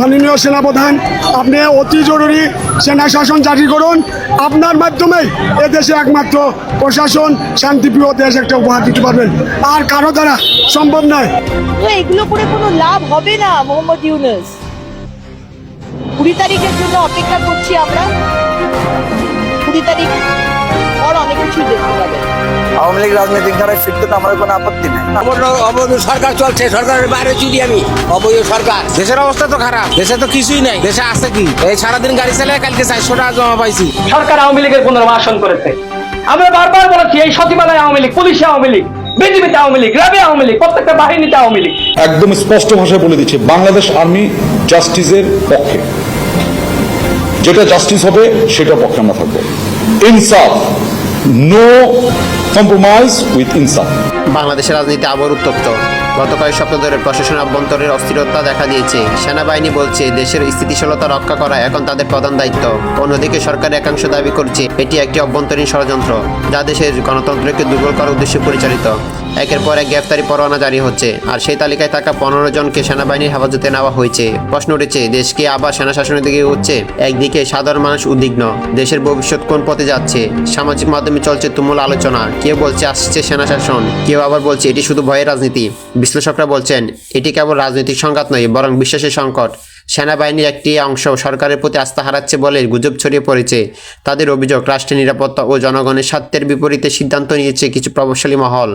মাননীয় সেনাপ্রধান, আপনি অতি জরুরি সেনা শাসন জারি করুন। আপনার মাধ্যমে এ দেশে একমাত্র প্রশাসন, শান্তিপ্রিয় দেশ একটা উপহার দিতে পারবেন। আর কারও দ্বারা সম্ভব নয়। এগুলো করে কোনো লাভ হবে না, মোহাম্মদ ইউনুস? কুড়ি তারিখের জন্য অপেক্ষা করছি আমরা। কুড়ি তারিখ পর অনেক কিছুই দেখতে পাবেন আওয়ামী লীগ রাজনৈতিক ধারায় ফিরতে তো আমার কোনো আপত্তি নেই। অবৈধ অবৈধ সরকার চলছে সরকারের বাইরে চুরি আমি। অবৈধ সরকার। দেশের অবস্থা তো খারাপ দেশে তো কিছুই নাই দেশে আছে কি? এই সারাদিন গাড়ি চালায় কালকে চারশো টাকা জমা পাইছি। সরকার আওয়ামী লীগের পুনর্বাসন করেছে। আমরা বারবার বলেছি এই সচিবালয় আওয়ামী লীগ পুলিশে আওয়ামী লীগ বিজেপিতে আওয়ামী লীগ গ্রামে আওয়ামী লীগ প্রত্যেকটা বাহিনীতে আওয়ামী লীগ। একদম স্পষ্ট ভাষায় বলে দিচ্ছে বাংলাদেশ আর্মি জাস্টিসের পক্ষে। যেটা জাস্টিস হবে সেটা পক্ষে আমরা থাকব। ইনসাফ নো কম্প্রোমাইজ উইথ ইনসাফ বাংলাদেশের রাজনীতি আবার উত্তপ্ত। গত কয়েক সপ্তাহ ধরে প্রশাসন অভ্যন্তরের অস্থিরতা দেখা দিয়েছে। সেনাবাহিনী বলছে, দেশের স্থিতিশীলতা রক্ষা করা এখন তাদের প্রধান দায়িত্ব। অন্যদিকে সরকার একাংশ দাবি করছে, এটি একটি অভ্যন্তরীণ ষড়যন্ত্র, যা দেশের গণতন্ত্রকে দুর্বল করার উদ্দেশ্যে পরিচালিত। একের পর এক গ্রেফতারি পরোয়ানা জারি হচ্ছে, আর সেই তালিকায় থাকা পনেরো জনকে সেনাবাহিনীর হেফাজতে নেওয়া হয়েছে। প্রশ্ন উঠেছে, দেশকে আবার সেনা শাসনের দিকে উঠছে একদিকে সাধারণ মানুষ উদ্বিগ্ন, দেশের ভবিষ্যৎ কোন পথে যাচ্ছে? সামাজিক মাধ্যমে চলছে তুমুল আলোচনা, কেউ বলছে আসছে সেনা শাসন কেউ আবার বলছে এটি শুধু ভয়ের রাজনীতি। বিশ্লেষকরা বলছেন, এটি কেবল রাজনৈতিক সংঘাত নয়, বরং বিশ্বাসের সংকট। সেনাবাহিনীর একটি অংশ সরকারের প্রতি আস্থা হারাচ্ছে বলে গুজব ছড়িয়ে পড়েছে। তাদের অভিযোগ, রাষ্ট্রের নিরাপত্তা ও জনগণের স্বার্থের বিপরীতে সিদ্ধান্ত নিয়েছে কিছু প্রভাবশালী মহল।